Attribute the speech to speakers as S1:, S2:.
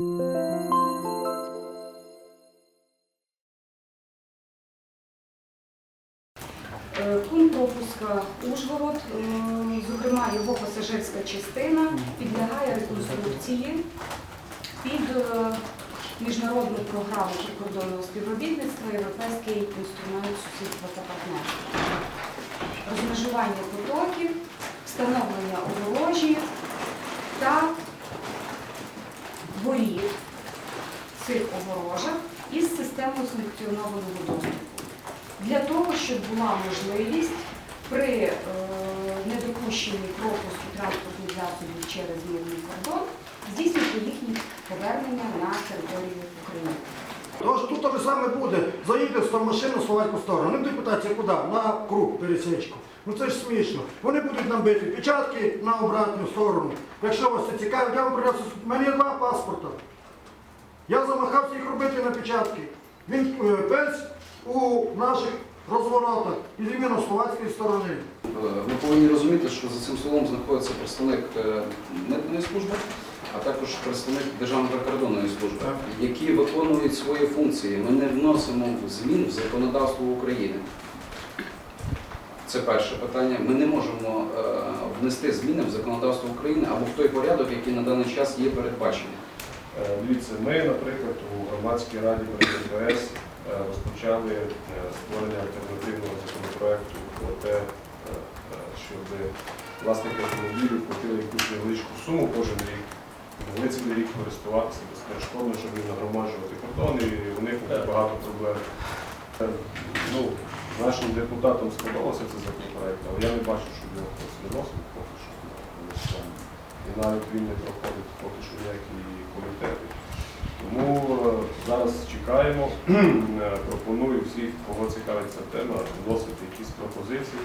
S1: Е, Пункт пропуска Ужгород, е, зокрема його пасажирська частина, підлягає реконструкції під е, міжнародну програму прикордонного співробітництва Європейський інструмент сусідства та партнерства. Розмежування потоків, встановлення огорожі та воріт цих огорожах із системою санкціонованого доступу для того, щоб була можливість при е, недопущенні пропуску транспортних засобів через мирний кордон здійснити їхнє повернення на територію України.
S2: Тому що тут те саме буде. Заїде в машину в словацьку сторону. Будуть питатися, куди? На круг пересічку. Ну це ж смішно. Вони будуть нам бити печатки на обратну сторону. Якщо вас це цікавить, я вам принесу. У мене два паспорта. Я замахався їх робити на печатки. Він е, пенс у наших розворотах із іменно словацької сторони.
S3: Е, Ви повинні розуміти, що за цим столом знаходиться представник е, митної служби, а також представник Державної прикордонної служби. Які виконують свої функції. Ми не вносимо змін в законодавство України. Це перше питання. Ми не можемо е, внести зміни в законодавство України або в той порядок, який на даний час є передбачений.
S4: Е, Дивіться, ми, наприклад, у громадській раді при ДПС е, розпочали е, створення альтернативного законопроекту про те, щоб власники автомобілів платили якусь невеличку суму кожен рік, могли цілий рік користуватися безперешкодно, щоб не нагромаджувати кордон і уникнути багато проблем. Е, Ну, нашим депутатам сподобався цей законопроект, але я не бачу, щоб його хтось виносив поки що. І навіть він не проходить поки що ніякі комітети. Тому е, зараз чекаємо. Е, Пропоную всіх, кого цікавить ця тема, вносити якісь пропозиції.